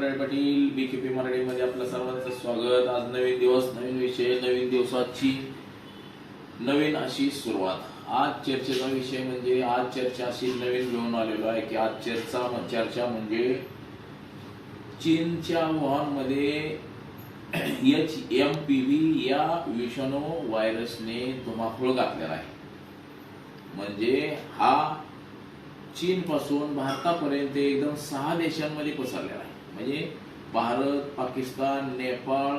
Patel Patil BKP मराठीमध्ये आपलं सर्वांचं स्वागत. आज नवीन दिवस नवीन विषय नवीन दिवसाची नवीन अशी सुरुवात. आज चर्चेचा विषय म्हणजे आज चर्चा अशी नवीन घेऊन आलेलो आहे की आज चर्चा चर्चा म्हणजे चीनच्या वुहानमध्ये एच एम पी व्ही या विषाणू व्हायरसने धुमाकूळ घातलेला आहे. म्हणजे हा चीन पासून भारतापर्यंत एकदम सहा देशांमध्ये पसरलेला आहे. म्हणजे भारत पाकिस्तान नेपाळ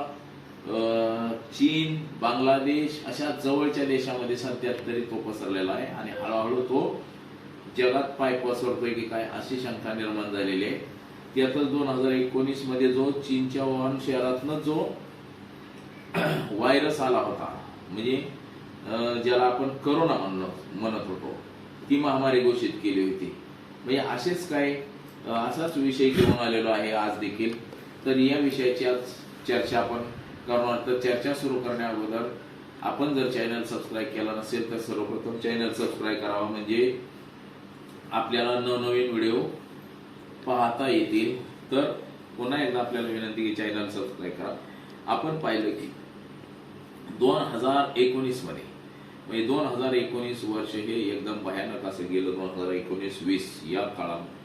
अं, चीन बांगलादेश अशा जवळच्या देशामध्ये सध्या तरी तो पसरलेला आहे आणि हळूहळू तो जगात पाय पसरतोय की काय अशी शंका निर्माण झालेली आहे. त्यातच दोन हजार एकोणीसमध्ये जो चीनच्या वाहन शहरातनं जो व्हायरस आला होता म्हणजे ज्याला आपण करोना म्हणत म्हणत होतो ती महामारी घोषित केली होती. म्हणजे असेच काय असाच विषय घेऊन आलेलो आहे आज देखील. तर या विषयाची आज चर्चा आपण करणार. तर चर्चा सुरू करण्या अगोदर आपण जर चॅनल सबस्क्राईब केला नसेल तर सर्वप्रथम चॅनल सबस्क्राईब करावा. म्हणजे आपल्याला नवनवीन व्हिडिओ पाहता येतील. तर पुन्हा एकदा आपल्याला विनंती की चॅनल सबस्क्राईब करा. आपण पाहिलं की दोन हजार एकोणीसमध्ये म्हणजे दोन हजार एकोणीस वर्ष हे एकदम भयानक असं गेलं दोन हजार एकोणीस वीस या काळामध्ये.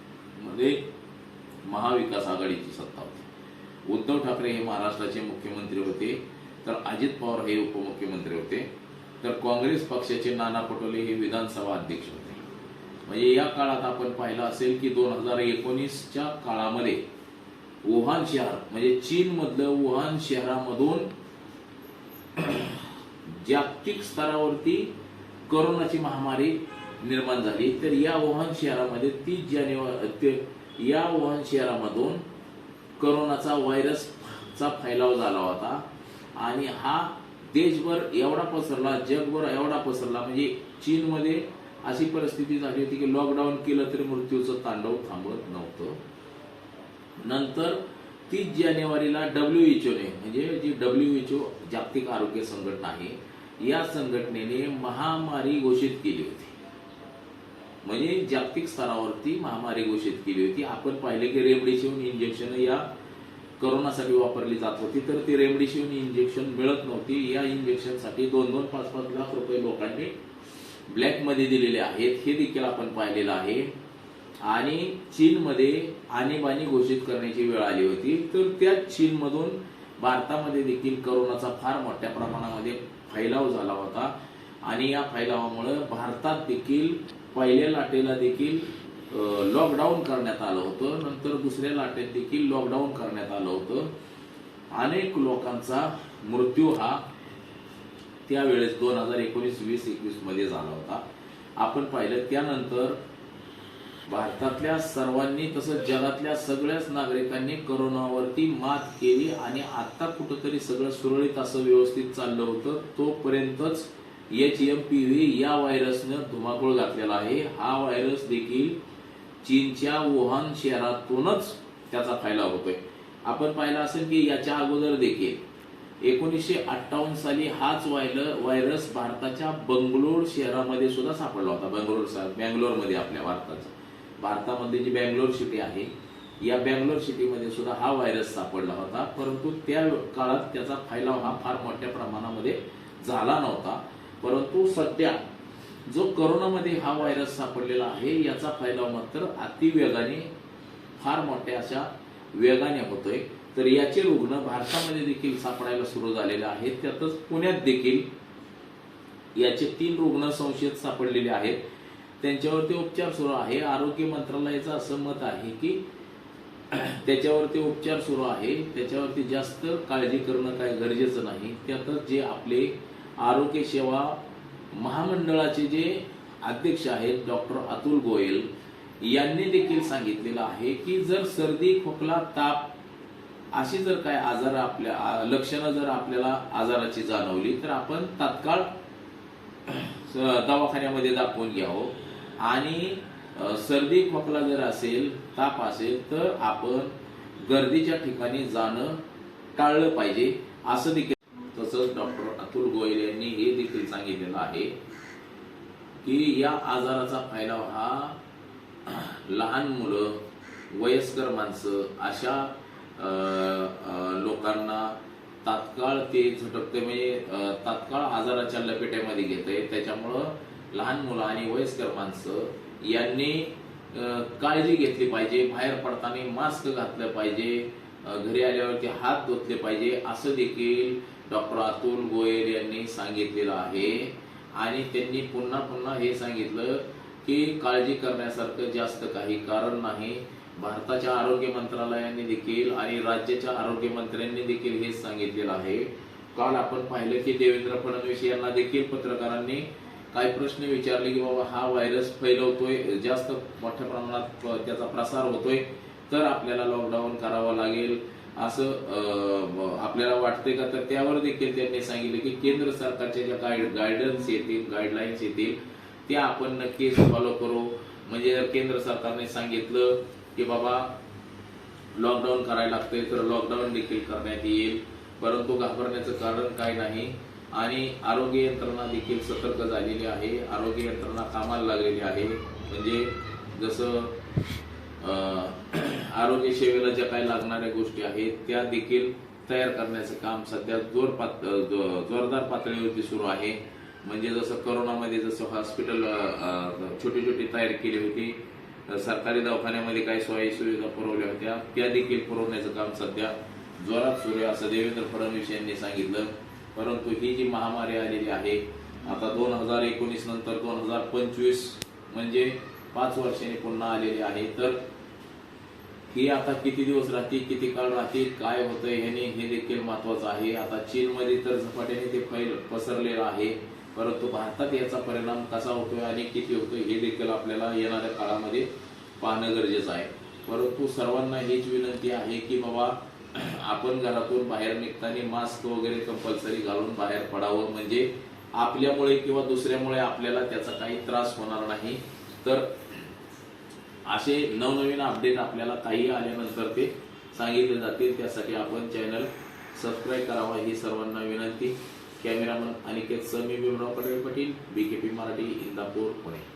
महाविकास आघाडीची सत्ता होती. उद्धव ठाकरे हे महाराष्ट्राचे मुख्यमंत्री होते तर अजित पवार हे उपमुख्यमंत्री होते तर काँग्रेस पक्षाचे नाना पटोले हे विधानसभा अध्यक्ष होते. म्हणजे या काळात आपण पाहिलं असेल की दोन हजार एकोणीसच्या काळामध्ये वुहान शहर म्हणजे चीनमधलं वुहान शहरामधून जागतिक स्तरावरती करोनाची महामारी निर्माण झाली. तर या वुहान शहरामध्ये तीस जानेवारी ते- या वुहान शहरामधून करोनाचा व्हायरसचा फैलाव झाला होता. आणि हा देशभर एवढा पसरला जगभर एवढा पसरला म्हणजे चीनमध्ये अशी परिस्थिती झाली होती की लॉकडाऊन केलं तरी मृत्यूचं तांडव थांबत नव्हतं. नंतर तीस जानेवारीला डब्ल्यू ओने म्हणजे जी डब्ल्यू जागतिक आरोग्य संघटना आहे या संघटनेने महामारी घोषित केली होती. म्हणजे जागतिक स्तरावरती महामारी घोषित केली होती. आपण पाहिले की रेमडेसिवीर इंजेक्शन या करोनासाठी वापरली जात होती. तर ती रेमडेसिवीर इंजेक्शन मिळत नव्हती. या इंजेक्शनसाठी दोन दोन पाच पाच लाख रुपये लोकांनी ब्लॅकमध्ये दिलेले आहेत. हे देखील आपण पाहिलेलं आहे. आणि चीनमध्ये आणीबाणी घोषित करण्याची वेळ आली होती. तर त्या चीनमधून भारतामध्ये देखील करोनाचा फार मोठ्या प्रमाणामध्ये फैलाव झाला होता. आणि या फैलावामुळे भारतात देखील पहिल्या लाटेला देखील लॉकडाऊन करण्यात आलं होतं. नंतर दुसऱ्या लाटेत देखील लॉकडाऊन करण्यात आलं होतं. अनेक लोकांचा मृत्यू हा त्यावेळेस दोन हजार एकोणीस वीस एकवीसमध्ये झाला होता. आपण पाहिलं त्यानंतर भारतातल्या सर्वांनी तसंच जगातल्या सगळ्याच नागरिकांनी करोनावरती मात केली आणि आता कुठंतरी सगळं सुरळीत असं व्यवस्थित चाललं होतं. तोपर्यंतच एच एम पी व्ही या व्हायरसनं धुमाकूळ घातलेला आहे. हा व्हायरस देखील चीनच्या वुहान शहरातूनच त्याचा फैलाव होतोय. आपण पाहिलं असेल की याच्या अगोदर देखील एकोणीसशे अठ्ठावन्न साली हाच व्हायरस भारताच्या बंगलोर शहरामध्ये सुद्धा सापडला होता. बंगलोर बँगलोरमध्ये आपल्या भारताचा. भारतामध्ये जी बँगलोर सिटी आहे या बँगलोर सिटीमध्ये सुद्धा हा व्हायरस सापडला होता. परंतु त्या काळात त्याचा फैलाव हा फार मोठ्या प्रमाणामध्ये झाला नव्हता. परंतु सध्या जो करोनामध्ये हा व्हायरस सापडलेला आहे याचा फैलाव मात्र अतिवेगाने फार मोठ्या अशा वेगाने होतोय. तर याचे रुग्ण भारतामध्ये देखील सापडायला सुरू झालेले आहेत. त्यातच पुण्यात देखील याचे तीन रुग्ण संशयित सापडलेले आहेत. त्यांच्यावरती उपचार सुरू आहे. आरोग्य मंत्रालयाचं असं मत आहे की त्याच्यावरती उपचार सुरू आहे. त्याच्यावरती जास्त काळजी करणं काय गरजेचं नाही. त्यातच जे आपले आरोग्य सेवा महामंडळाचे जे अध्यक्ष आहेत डॉक्टर अतुल गोयल यांनी देखील सांगितलेलं आहे की जर सर्दी खोकला ताप अशी जर काय आजार आपल्या लक्षणं जर आपल्याला आजाराची जाणवली तर आपण तात्काळ दवाखान्यामध्ये दाखवून घ्यावं. आणि सर्दी खोकला जर असेल ताप असेल तर आपण गर्दीच्या ठिकाणी जाणं टाळलं पाहिजे. असं देखील तसंच डॉक्टर अतुल गोयल यांनी हे देखील सांगितलेलं आहे की या आजाराचा फैलाव हा लहान मुलं वयस्कर माणसं अशा लोकांना तात्काळ ते झटकते म्हणजे तात्काळ आजाराच्या लपेट्यामध्ये घेते त्याच्यामुळं लहान मुलं आणि वयस्कर माणसं यांनी काळजी घेतली पाहिजे बाहेर पडताना मास्क घातलं पाहिजे. घरी आल्यावरती हात धुतले पाहिजे असं देखील डॉक्टर अतुल गोयल यांनी सांगितलेलं आहे. आणि त्यांनी पुन्हा पुन्हा हे सांगितलं की काळजी करण्यासारखं जास्त काही कारण नाही. भारताच्या आरोग्य मंत्रालयाने देखील आणि राज्याच्या आरोग्य मंत्र्यांनी देखील हेच सांगितलेलं आहे. काल आपण पाहिलं की देवेंद्र फडणवीस यांना देखील पत्रकारांनी काही प्रश्न विचारले की बाबा हा व्हायरस फैलवतोय जास्त मोठ्या प्रमाणात त्याचा प्रसार होतोय. तर आपल्याला लॉकडाऊन करावा लागेल. असं आपल्याला वाटतंय का? तर त्यावर देखील त्यांनी सांगितलं की केंद्र सरकारच्या ज्या गाईड गायडन्स येतील गाईडलाईन्स येतील त्या आपण नक्कीच फॉलो करू. म्हणजे केंद्र सरकारने सांगितलं की बाबा लॉकडाऊन करायला लागतंय तर लॉकडाऊन देखील करण्यात येईल. परंतु घाबरण्याचं कारण काय नाही. आणि आरोग्य यंत्रणा देखील सतर्क झालेली आहे. आरोग्य यंत्रणा कामाला लागलेली आहे. म्हणजे जसं अं, आरोग्य सेवेला ज्या काही लागणाऱ्या गोष्टी आहेत त्या देखील तयार करण्याचं काम सध्या जोर पात जो- जोरदार पातळीवरती सुरू आहे. म्हणजे जसं करोनामध्ये जसं हॉस्पिटल छोटी छोटी तयार केली होती सरकारी दवाखान्यामध्ये काही सोयी सुविधा पुरवल्या होत्या त्या देखील पुरवण्याचं काम सध्या जोरात सुरू आहे असं देवेंद्र फडणवीस यांनी सांगितलं. परंतु ही जी महामारी आलेली आहे आता दोन हजार एकोणीस नंतर दोन हजार पंचवीस म्हणजे पाच वर्षांनी पुन्हा आलेली आहे. तर ही आता किती दिवस राहते किती काळ राहते काय होतंय ह्याने हे देखील महत्वाचं आहे. आता चीनमध्ये तर झपाट्याने ते फैल पसरलेलं आहे. परंतु भारतात याचा परिणाम कसा होतोय आणि किती होतोय हे देखील आपल्याला येणाऱ्या काळामध्ये पाहणं गरजेचं आहे. परंतु सर्वांना हीच विनंती आहे की बाबा आपण घरातून बाहेर निघताना मास्क वगैरे कंपल्सरी घालून बाहेर पडावं. म्हणजे आपल्यामुळे किंवा दुसऱ्यामुळे आपल्याला त्याचा काही त्रास होणार नाही. तर असे नवनवीन अपडेट आपल्याला काही आल्यानंतर ते सांगितले जातील. त्यासाठी आपण चॅनल सबस्क्राईब करावा ही सर्वांना विनंती. Cameraman Aniket Sami Bhimrao Patel Patil P Marathi Indapur Pune.